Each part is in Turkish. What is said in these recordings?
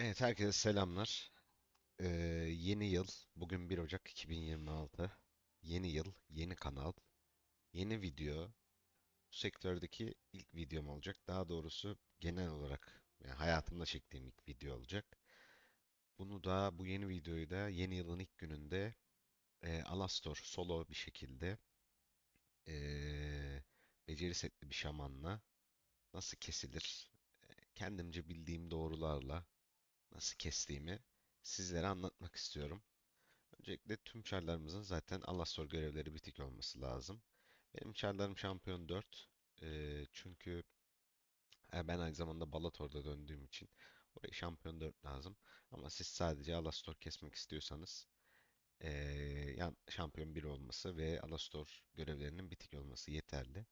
Evet, herkese selamlar. Ee, yeni yıl, bugün 1 Ocak 2026. Yeni yıl, yeni kanal, yeni video. Bu sektördeki ilk videom olacak. Daha doğrusu genel olarak yani hayatımda çektiğim ilk video olacak. Bunu da, bu yeni videoyu da yeni yılın ilk gününde e, Alastor solo bir şekilde e, beceri setli bir şamanla nasıl kesilir, kendimce bildiğim doğrularla nasıl kestiğimi sizlere anlatmak istiyorum. Öncelikle tüm çarlarımızın zaten Alastor görevleri bitik olması lazım. Benim çarlarım şampiyon 4. Ee, çünkü e, ben aynı zamanda Balator'da döndüğüm için oraya şampiyon 4 lazım. Ama siz sadece Alastor kesmek istiyorsanız ee, yan, şampiyon 1 olması ve Alastor görevlerinin bitik olması yeterli.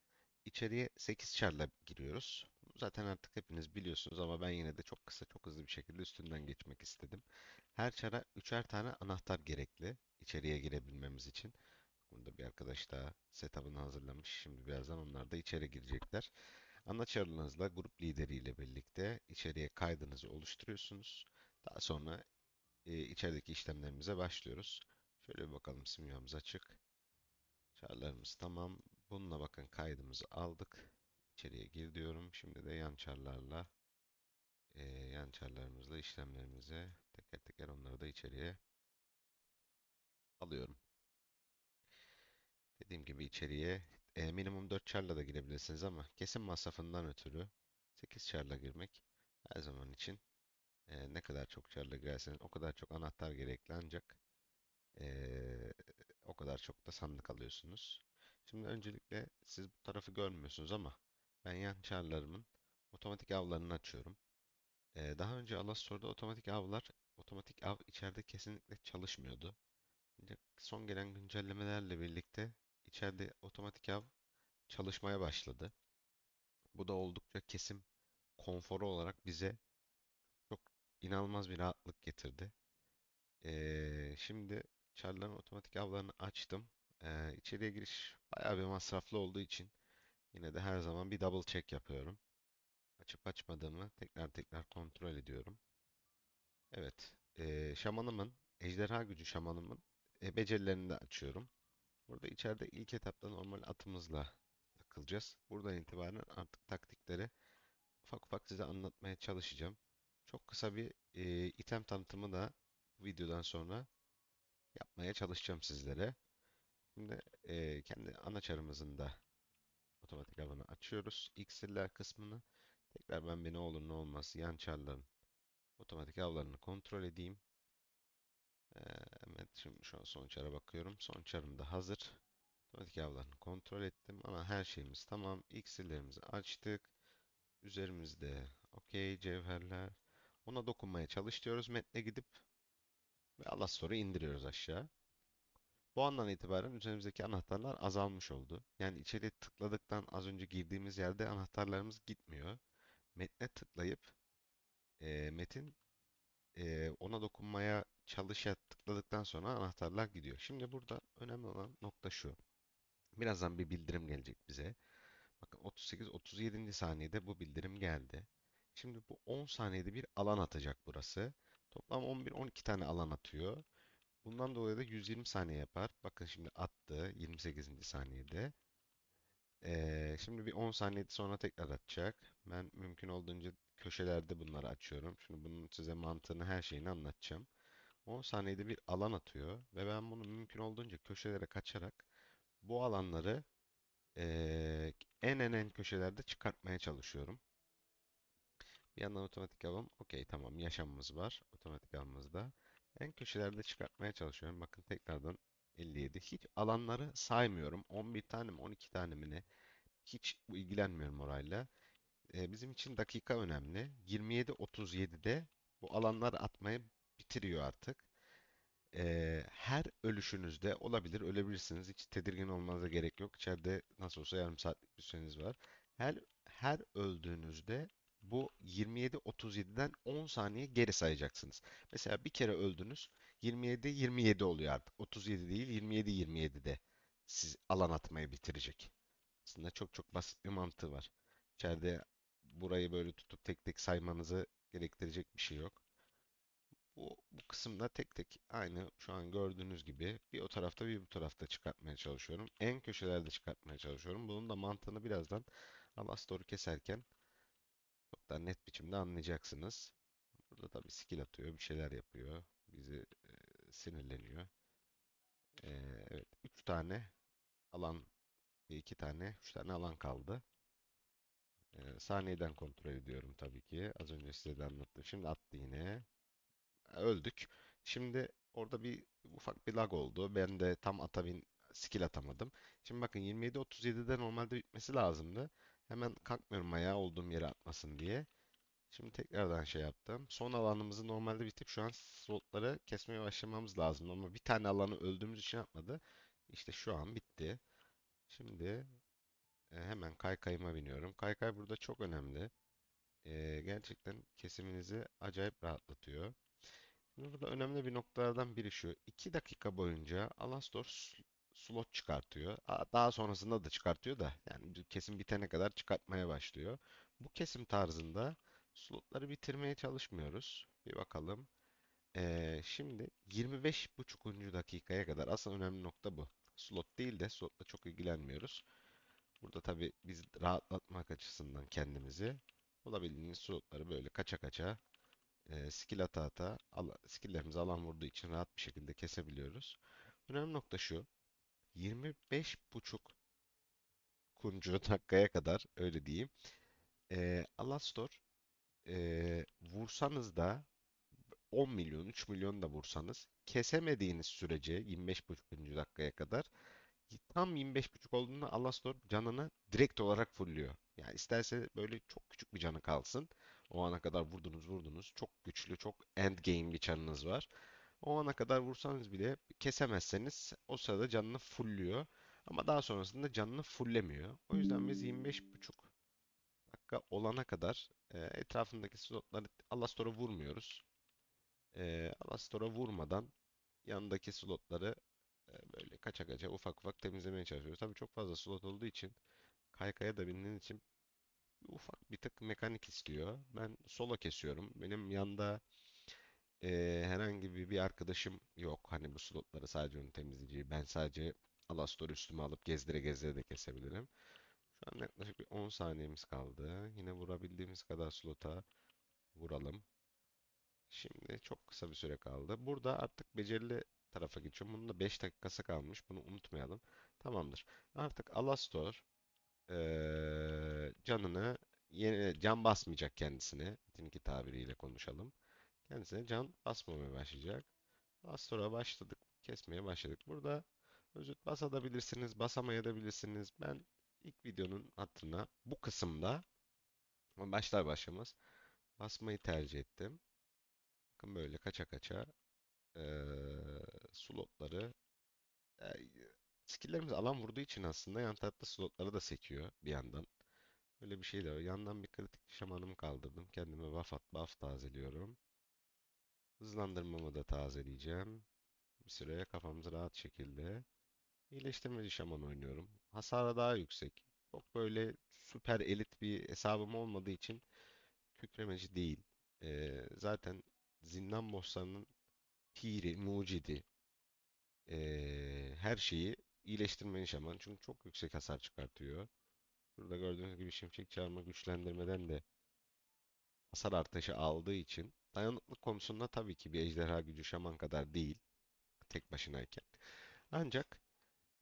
İçeriye 8 çarla giriyoruz. Zaten artık hepiniz biliyorsunuz ama ben yine de çok kısa çok hızlı bir şekilde üstünden geçmek istedim. Her çara üçer tane anahtar gerekli içeriye girebilmemiz için. Burada bir arkadaş daha setup'ını hazırlamış. Şimdi birazdan onlar da içeri girecekler. Ana çarınızla grup lideriyle birlikte içeriye kaydınızı oluşturuyorsunuz. Daha sonra e, içerideki işlemlerimize başlıyoruz. Şöyle bir bakalım simyamız açık. Çarlarımız tamam. Bununla bakın kaydımızı aldık. İçeriye gir diyorum. Şimdi de yan çarlarla e, yan çarlarımızla işlemlerimize teker teker onları da içeriye alıyorum. Dediğim gibi içeriye e, minimum 4 çarla da girebilirsiniz ama kesim masrafından ötürü 8 çarla girmek her zaman için e, ne kadar çok çarla girerseniz o kadar çok anahtar gerekli ancak e, o kadar çok da sandık alıyorsunuz. Şimdi öncelikle siz bu tarafı görmüyorsunuz ama ben yan çarlarımın otomatik avlarını açıyorum. Ee, daha önce Alastor'da otomatik avlar, otomatik av içeride kesinlikle çalışmıyordu. Son gelen güncellemelerle birlikte içeride otomatik av çalışmaya başladı. Bu da oldukça kesim konforu olarak bize çok inanılmaz bir rahatlık getirdi. Ee, şimdi çarların otomatik avlarını açtım. Ee, içeriye giriş bayağı bir masraflı olduğu için yine de her zaman bir double check yapıyorum. Açıp açmadığımı tekrar tekrar kontrol ediyorum. Evet, ee, şamanımın, ejderha gücü şamanımın e, becerilerini de açıyorum. Burada içeride ilk etapta normal atımızla takılacağız. Buradan itibaren artık taktikleri ufak ufak size anlatmaya çalışacağım. Çok kısa bir e, item tanıtımı da videodan sonra yapmaya çalışacağım sizlere. Şimdi e, kendi ana çarımızın da otomatik avını açıyoruz. İksirler kısmını tekrar ben bir ne olur ne olmaz yan çarların otomatik avlarını kontrol edeyim. Evet şimdi şu an son çara bakıyorum. Son çarım da hazır. Otomatik avlarını kontrol ettim ama her şeyimiz tamam. İksirlerimizi açtık. Üzerimizde okey cevherler. Ona dokunmaya çalış diyoruz. Metne gidip ve Alastor'u indiriyoruz aşağı. Bu andan itibaren üzerimizdeki anahtarlar azalmış oldu. Yani içeri tıkladıktan az önce girdiğimiz yerde anahtarlarımız gitmiyor. Metne tıklayıp e, metin e, ona dokunmaya çalışa tıkladıktan sonra anahtarlar gidiyor. Şimdi burada önemli olan nokta şu. Birazdan bir bildirim gelecek bize. Bakın 38-37. saniyede bu bildirim geldi. Şimdi bu 10 saniyede bir alan atacak burası. Toplam 11-12 tane alan atıyor. Bundan dolayı da 120 saniye yapar. Bakın şimdi attı 28. saniyede. Ee, şimdi bir 10 saniye sonra tekrar atacak. Ben mümkün olduğunca köşelerde bunları açıyorum. Şimdi bunun size mantığını her şeyini anlatacağım. 10 saniyede bir alan atıyor ve ben bunu mümkün olduğunca köşelere kaçarak bu alanları ee, en en en köşelerde çıkartmaya çalışıyorum. Bir yandan otomatik avım. Okey tamam yaşamımız var. Otomatik avımızda. En köşelerde çıkartmaya çalışıyorum. Bakın tekrardan 57. Hiç alanları saymıyorum. 11 tane mi 12 tane mi ne? Hiç ilgilenmiyorum orayla. Ee, bizim için dakika önemli. 27-37'de bu alanlar atmayı bitiriyor artık. Ee, her ölüşünüzde olabilir, ölebilirsiniz. Hiç tedirgin olmanıza gerek yok. İçeride nasıl olsa yarım saatlik bir süreniz var. Her her öldüğünüzde bu 27-37'den 10 saniye geri sayacaksınız. Mesela bir kere öldünüz, 27-27 oluyor artık. 37 değil, 27-27'de siz alan atmayı bitirecek. Aslında çok çok basit bir mantığı var. İçeride burayı böyle tutup tek tek saymanızı gerektirecek bir şey yok. Bu, bu kısımda tek tek aynı şu an gördüğünüz gibi bir o tarafta bir bu tarafta çıkartmaya çalışıyorum. En köşelerde çıkartmaya çalışıyorum. Bunun da mantığını birazdan Alastor'u keserken çok daha net biçimde anlayacaksınız. Burada tabii skill atıyor, bir şeyler yapıyor. Bizi e, sinirleniyor. E, evet, 3 tane alan, 2 tane, 3 tane alan kaldı. E, saniyeden kontrol ediyorum tabii ki. Az önce size de anlattım. Şimdi attı yine. Öldük. Şimdi orada bir ufak bir lag oldu. Ben de tam atabil skill atamadım. Şimdi bakın 27-37'de normalde bitmesi lazımdı. Hemen kalkmıyorum ayağa olduğum yere atmasın diye. Şimdi tekrardan şey yaptım. Son alanımızı normalde bitip şu an slotları kesmeye başlamamız lazım. Ama bir tane alanı öldüğümüz için yapmadı. İşte şu an bitti. Şimdi e, hemen kaykayıma biniyorum. Kaykay burada çok önemli. E, gerçekten kesiminizi acayip rahatlatıyor. Şimdi burada önemli bir noktalardan biri şu. 2 dakika boyunca Alastor slot çıkartıyor. Daha sonrasında da çıkartıyor da yani kesim bitene kadar çıkartmaya başlıyor. Bu kesim tarzında slotları bitirmeye çalışmıyoruz. Bir bakalım. Ee, şimdi 25,5. dakikaya kadar asıl önemli nokta bu. Slot değil de slotla çok ilgilenmiyoruz. Burada tabii biz rahatlatmak açısından kendimizi olabildiğiniz slotları böyle kaça kaça e, skill ata ata skilllerimizi alan vurduğu için rahat bir şekilde kesebiliyoruz. Önemli nokta şu. 25,5 kuncu dakikaya kadar öyle diyeyim. E, Alastor e, vursanız da 10 milyon 3 milyon da vursanız kesemediğiniz sürece 25,5. dakikaya kadar tam 25,5 olduğunda Alastor canını direkt olarak fullüyor. Yani isterse böyle çok küçük bir canı kalsın. O ana kadar vurdunuz vurdunuz. Çok güçlü, çok end game bir canınız var. O ana kadar vursanız bile kesemezseniz o sırada canını fullüyor. Ama daha sonrasında canını fullemiyor. O yüzden biz 25,5 dakika olana kadar e, etrafındaki slotları Alastor'a vurmuyoruz. E, Alastor'a vurmadan yanındaki slotları e, böyle kaça kaça ufak ufak temizlemeye çalışıyoruz. Tabii çok fazla slot olduğu için kaykaya da bindiğin için ufak bir tık mekanik istiyor. Ben solo kesiyorum. Benim yanda e, herhangi bir, bir arkadaşım yok. Hani bu slotları sadece onun temizleyeceği. Ben sadece Alastor üstüme alıp gezdire gezdire de kesebilirim. Şu an yaklaşık bir 10 saniyemiz kaldı. Yine vurabildiğimiz kadar slota vuralım. Şimdi çok kısa bir süre kaldı. Burada artık becerili tarafa geçiyorum. Bunun da 5 dakikası kalmış. Bunu unutmayalım. Tamamdır. Artık Alastor eee, canını yeni, can basmayacak kendisine. Tinki tabiriyle konuşalım. Kendisine can basmamaya başlayacak. Astor'a başladık. Kesmeye başladık. Burada özüt basabilirsiniz, basamayabilirsiniz. Ben ilk videonun hatırına bu kısımda başlar başlamaz basmayı tercih ettim. Bakın böyle kaça kaça eee, slotları eee, skill'lerimiz alan vurduğu için aslında yan tarafta slotları da sekiyor bir yandan. Böyle bir şey de var. Yandan bir kritik şamanımı kaldırdım. Kendime buff, at, buff tazeliyorum. Hızlandırmamı da tazeleyeceğim. Bir süre kafamız rahat şekilde. İyileştirmeci şaman oynuyorum. Hasarı daha yüksek. Çok böyle süper elit bir hesabım olmadığı için kükremeci değil. Eee, zaten zindan bosslarının piri, mucidi, eee, her şeyi iyileştirmeni şaman. Çünkü çok yüksek hasar çıkartıyor. Burada gördüğünüz gibi şimşek çarpma güçlendirmeden de hasar artışı aldığı için dayanıklılık konusunda tabii ki bir ejderha gücü şaman kadar değil tek başınayken. Ancak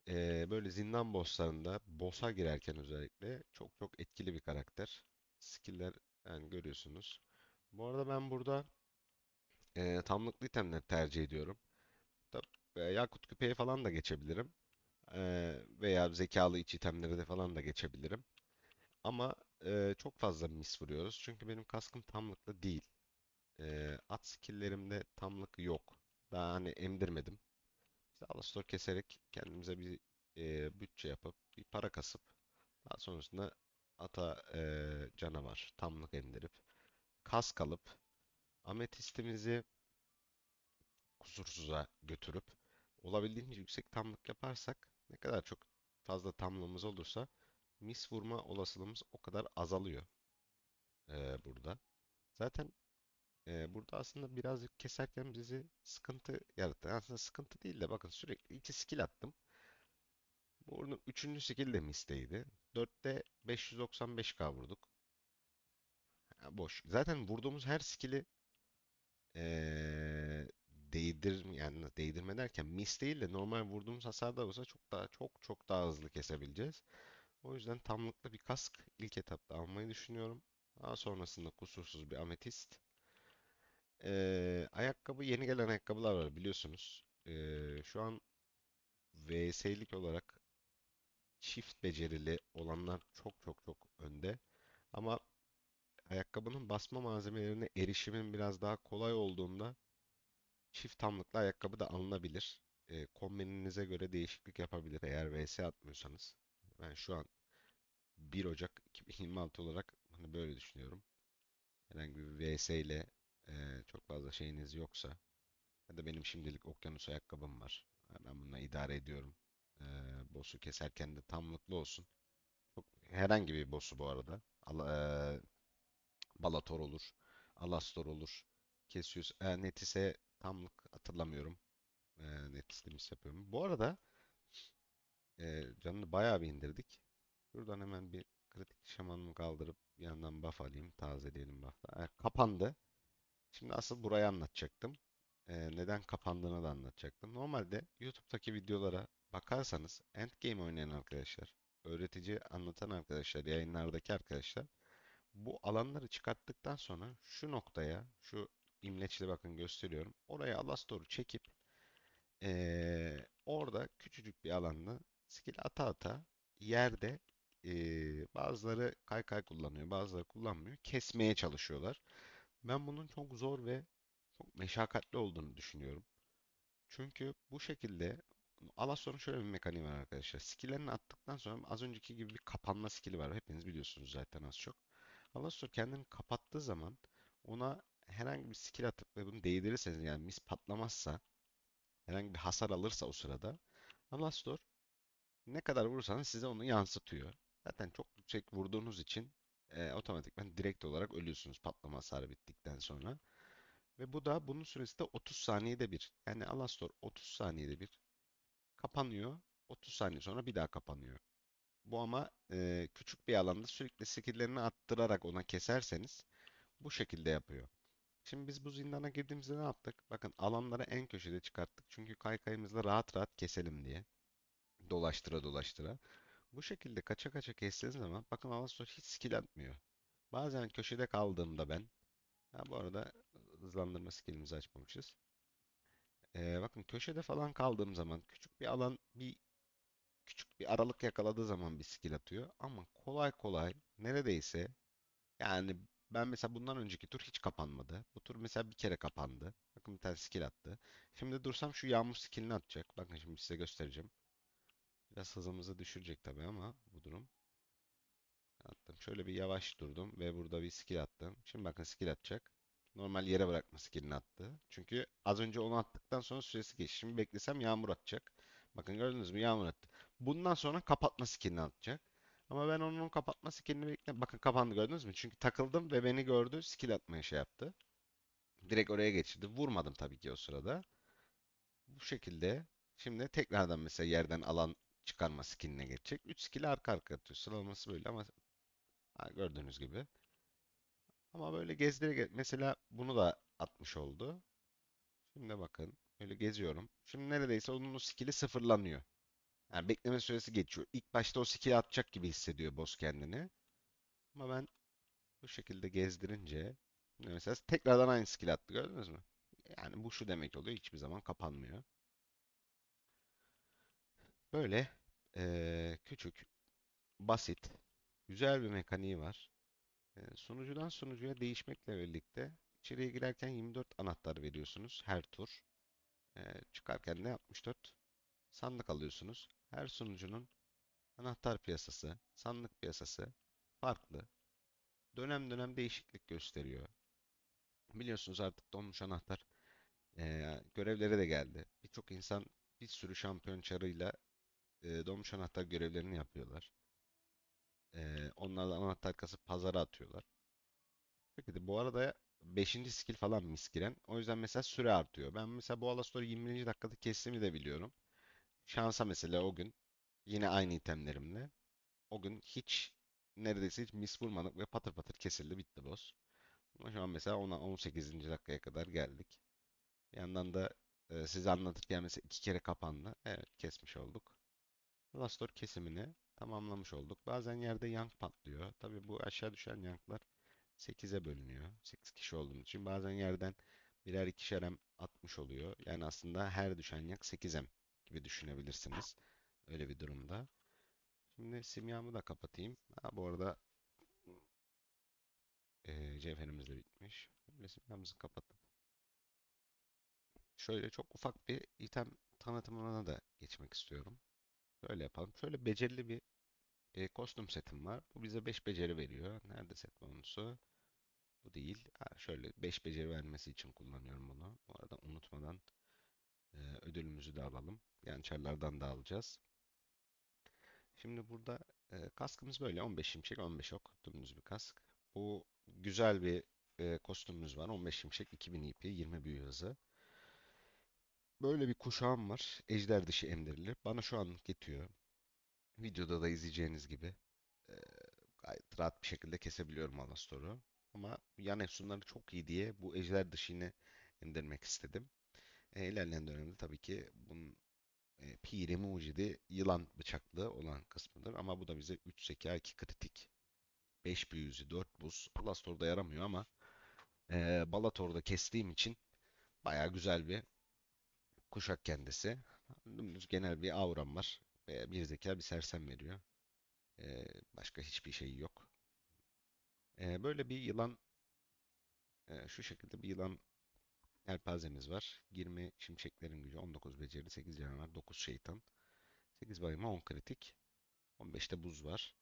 eee, böyle zindan bosslarında boss'a girerken özellikle çok çok etkili bir karakter. Skill'ler yani görüyorsunuz. Bu arada ben burada eee tamlıklı itemleri tercih ediyorum. Tabii, e, Yakut küpeye falan da geçebilirim. Eee, veya zekalı iç itemleri de falan da geçebilirim. Ama eee, çok fazla mis vuruyoruz. Çünkü benim kaskım tamlıklı değil. Eee, at skill'lerimde tamlık yok. Daha hani emdirmedim. İşte Alastor keserek kendimize bir eee, bütçe yapıp bir para kasıp daha sonrasında ata eee, canavar tamlık indirip kask alıp ametistimizi kusursuza götürüp olabildiğince yüksek tamlık yaparsak ne kadar çok fazla tamlığımız olursa mis vurma olasılığımız o kadar azalıyor eee, burada. Zaten e, burada aslında birazcık keserken bizi sıkıntı yarattı. Aslında sıkıntı değil de bakın sürekli iki skill attım. Bunun üçüncü skill de mis'teydi. 4'te 595k vurduk. Ha, boş. Zaten vurduğumuz her skill'i eee değdir yani değdirme derken miss değil de normal vurduğumuz hasar da olsa çok daha çok çok daha hızlı kesebileceğiz. O yüzden tamlıklı bir kask ilk etapta almayı düşünüyorum. Daha sonrasında kusursuz bir ametist. Eee, ayakkabı yeni gelen ayakkabılar var biliyorsunuz. Eee, şu an VS'lik olarak çift becerili olanlar çok çok çok önde. Ama ayakkabının basma malzemelerine erişimin biraz daha kolay olduğunda çift tamlıklı ayakkabı da alınabilir. E, kombininize göre değişiklik yapabilir eğer VS atmıyorsanız. Ben şu an 1 Ocak 2026 olarak hani böyle düşünüyorum. Herhangi bir VS ile çok fazla şeyiniz yoksa ya da benim şimdilik okyanus ayakkabım var. Ben bununla idare ediyorum. E, boss'u keserken de tamlıklı olsun. Çok herhangi bir boss'u bu arada. Al- e, Balator olur. Alastor olur. Kesiyoruz. E, Netis'e tamlık hatırlamıyorum. E, Netis demiş yapıyorum. Bu arada e, canını bayağı bir indirdik. Şuradan hemen bir kritik şamanımı kaldırıp bir yandan buff alayım. Tazeleyelim buff'la. E, kapandı. Şimdi asıl burayı anlatacaktım. E, neden kapandığını da anlatacaktım. Normalde YouTube'daki videolara bakarsanız Endgame oynayan arkadaşlar, öğretici anlatan arkadaşlar, yayınlardaki arkadaşlar bu alanları çıkarttıktan sonra şu noktaya, şu imleçli bakın gösteriyorum. Oraya Alastor'u çekip eee, orada küçücük bir alanda skill ata ata yerde eee, bazıları kaykay kullanıyor, bazıları kullanmıyor. Kesmeye çalışıyorlar. Ben bunun çok zor ve çok meşakkatli olduğunu düşünüyorum. Çünkü bu şekilde Alastor'un şöyle bir mekaniği var arkadaşlar. Skill'lerini attıktan sonra az önceki gibi bir kapanma skill'i var. Hepiniz biliyorsunuz zaten az çok. Alastor kendini kapattığı zaman ona herhangi bir skill atıp ve bunu değdirirseniz yani mis patlamazsa herhangi bir hasar alırsa o sırada Alastor ne kadar vurursanız size onu yansıtıyor. Zaten çok yüksek vurduğunuz için e, otomatikman direkt olarak ölüyorsunuz patlama hasarı bittikten sonra. Ve bu da bunun süresi de 30 saniyede bir. Yani Alastor 30 saniyede bir kapanıyor. 30 saniye sonra bir daha kapanıyor. Bu ama e, küçük bir alanda sürekli skill'lerini attırarak ona keserseniz bu şekilde yapıyor. Şimdi biz bu zindana girdiğimizde ne yaptık? Bakın alanları en köşede çıkarttık. Çünkü kaykayımızla rahat rahat keselim diye. Dolaştıra dolaştıra. Bu şekilde kaça kaça kestiğiniz zaman bakın Alastor hiç skill atmıyor. Bazen köşede kaldığımda ben ha, bu arada hızlandırma skillimizi açmamışız. Ee, bakın köşede falan kaldığım zaman küçük bir alan bir küçük bir aralık yakaladığı zaman bir skill atıyor. Ama kolay kolay neredeyse yani ben mesela bundan önceki tur hiç kapanmadı. Bu tur mesela bir kere kapandı. Bakın bir tane skill attı. Şimdi dursam şu yağmur skillini atacak. Bakın şimdi size göstereceğim. Biraz hızımızı düşürecek tabii ama bu durum. Attım. Şöyle bir yavaş durdum ve burada bir skill attım. Şimdi bakın skill atacak. Normal yere bırakma skillini attı. Çünkü az önce onu attıktan sonra süresi geçti. Şimdi beklesem yağmur atacak. Bakın gördünüz mü yağmur attı. Bundan sonra kapatma skillini atacak. Ama ben onun kapatma skillini bekle. Bakın kapandı gördünüz mü? Çünkü takıldım ve beni gördü. Skill atmaya şey yaptı. Direkt oraya geçirdi. Vurmadım tabii ki o sırada. Bu şekilde şimdi tekrardan mesela yerden alan çıkarma skilline geçecek. 3 skill arka arka atıyor. Sıralaması böyle ama gördüğünüz gibi. Ama böyle gezdire ge- mesela bunu da atmış oldu. Şimdi bakın öyle geziyorum. Şimdi neredeyse onun o skill'i sıfırlanıyor. Yani bekleme süresi geçiyor. İlk başta o skill'i atacak gibi hissediyor boss kendini. Ama ben bu şekilde gezdirince mesela tekrardan aynı skill attı gördünüz mü? Yani bu şu demek oluyor hiçbir zaman kapanmıyor. Böyle eee, küçük, basit, güzel bir mekaniği var. Eee, sunucudan sunucuya değişmekle birlikte içeriye girerken 24 anahtar veriyorsunuz her tur. Eee, çıkarken de 64 sandık alıyorsunuz. Her sunucunun anahtar piyasası, sandık piyasası farklı. Dönem dönem değişiklik gösteriyor. Biliyorsunuz artık donmuş anahtar eee görevleri de geldi. Birçok insan bir sürü şampiyon çarıyla eee donmuş anahtar görevlerini yapıyorlar. Eee onlarla anahtar kasıp pazara atıyorlar. Peki de bu arada beşinci skill falan miskiren. O yüzden mesela süre artıyor. Ben mesela bu Alastor'u 20. dakikada kestiğimi de biliyorum. Şansa mesela o gün yine aynı itemlerimle o gün hiç neredeyse hiç mis vurmadık ve patır patır kesildi bitti boss. Ama şu an mesela ona 18. dakikaya kadar geldik. Bir yandan da e, size anlatırken mesela iki kere kapandı. Evet kesmiş olduk. Alastor kesimini tamamlamış olduk. Bazen yerde yank patlıyor. Tabii bu aşağı düşen yanklar sekize bölünüyor. 8 kişi olduğumuz için bazen yerden birer ikişer em atmış oluyor. Yani aslında her düşen yak 8 em gibi düşünebilirsiniz. Öyle bir durumda. Şimdi simyamı da kapatayım. Ha, bu arada e, cevherimiz de bitmiş. Şimdi simyamızı kapatıp şöyle çok ufak bir item tanıtımına da geçmek istiyorum. Şöyle yapalım. Şöyle becerili bir e, kostüm setim var. Bu bize 5 beceri veriyor. Nerede set bonusu? Bu değil. Ha, şöyle 5 beceri vermesi için kullanıyorum bunu. Bu arada unutmadan e, ödülümüzü de alalım. Yani çarlardan da alacağız. Şimdi burada e, kaskımız böyle 15 şimşek 15 ok. Dümdüz bir kask. Bu güzel bir e, kostümümüz var. 15 şimşek 2000 IP 20 büyü hızı. Böyle bir kuşağım var. Ejder dışı emdirili. Bana şu an yetiyor. Videoda da izleyeceğiniz gibi e, gayet rahat bir şekilde kesebiliyorum Alastor'u. Ama yan efsunları çok iyi diye bu ejder dışını indirmek istedim. E, ilerleyen dönemde tabii ki bunun e, piri mucidi yılan bıçaklı olan kısmıdır. Ama bu da bize 3 zeka 2 kritik 5 büyüzü 4 buz. Alastor'da yaramıyor ama e, Balator'da kestiğim için baya güzel bir kuşak kendisi. Dümdüz genel bir auram var. E, bir zeka bir sersem veriyor. E, başka hiçbir şey yok. E, böyle bir yılan şu şekilde bir yılan Yelpazemiz var. 20 şimşeklerin gücü, 19 beceri, 8 canavar, 9 şeytan, 8 bayılma, 10 kritik, 15'te buz var.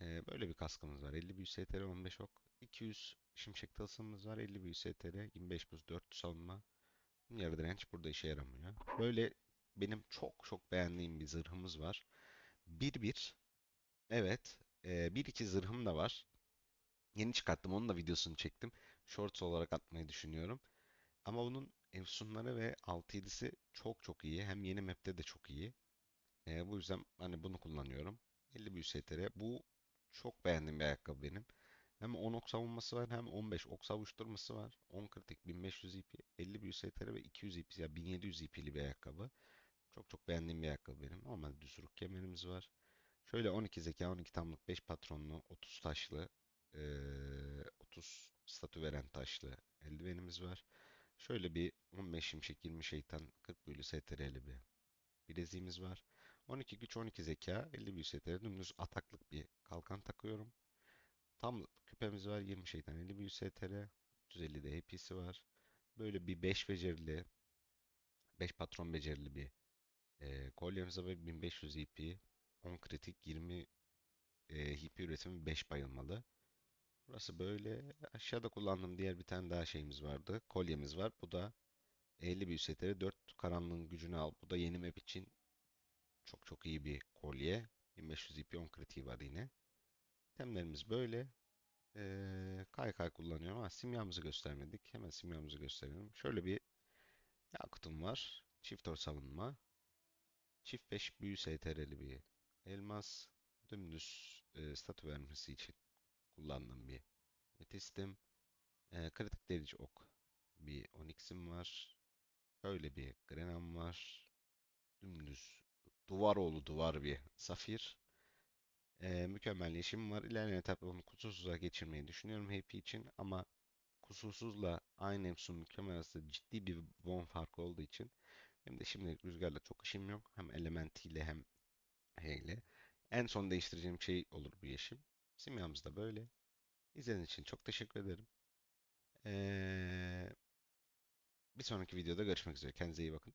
Böyle bir kaskımız var. 50 büyü STR, 15 ok. 200 şimşek tılsımımız var. 50 büyü STR, 25 buz, 4 savunma. Yarı direnç burada işe yaramıyor. Böyle benim çok çok beğendiğim bir zırhımız var. 1-1. Evet. 1-2 zırhım da var. Yeni çıkarttım. Onun da videosunu çektim. Shorts olarak atmayı düşünüyorum. Ama bunun efsunları ve 6-7'si çok çok iyi. Hem yeni map'te de çok iyi. E, bu yüzden hani bunu kullanıyorum. 50 büyü STR. Bu çok beğendiğim bir ayakkabı benim. Hem 10 ok savunması var hem 15 ok savuşturması var. 10 kritik 1500 IP, 50 büyü STR ve 200 IP ya 1700 IP'li bir ayakkabı. Çok çok beğendiğim bir ayakkabı benim. Normal düz ruk kemerimiz var. Şöyle 12 zeka, 12 tamlık, 5 patronlu, 30 taşlı, eee, 30 statü veren taşlı eldivenimiz var. Şöyle bir 15 şimşek 20 şeytan 40 büyülü STR'li bir bileziğimiz var. 12 güç 12 zeka 50 büyü STR dümdüz ataklık bir kalkan takıyorum. Tam küpemiz var 20 şeytan 50 büyü STR 350 de HP'si var. Böyle bir 5 becerili 5 patron becerili bir e, kolyemiz var 1500 HP 10 kritik 20 e, HP üretimi 5 bayılmalı. Burası böyle. Aşağıda kullandığım diğer bir tane daha şeyimiz vardı. Kolyemiz var. Bu da 50 büyü setleri 4 karanlığın gücünü al. Bu da yeni map için çok çok iyi bir kolye. 1500 IP 10 kritiği var yine. Temlerimiz böyle. Ee, kay kay kullanıyorum ama simyamızı göstermedik. Hemen simyamızı gösterelim. Şöyle bir yakutum var. Çift or savunma. Çift 5 büyü STR'li bir elmas. Dümdüz e, statü vermesi için kullandığım bir metistim. E, kritik delici ok. Bir onyx'im var. Böyle bir grenam var. Dümdüz duvar oğlu duvar bir safir. E, mükemmel yeşim var. İlerleyen etapta onu kusursuza geçirmeyi düşünüyorum HP için ama kusursuzla aynı Epson mükemmel arasında ciddi bir bon farkı olduğu için hem de şimdilik rüzgarla çok işim yok. Hem elementiyle hem heyle. En son değiştireceğim şey olur bu yeşim. Simyamız da böyle. İzlediğiniz için çok teşekkür ederim. Ee, bir sonraki videoda görüşmek üzere. Kendinize iyi bakın.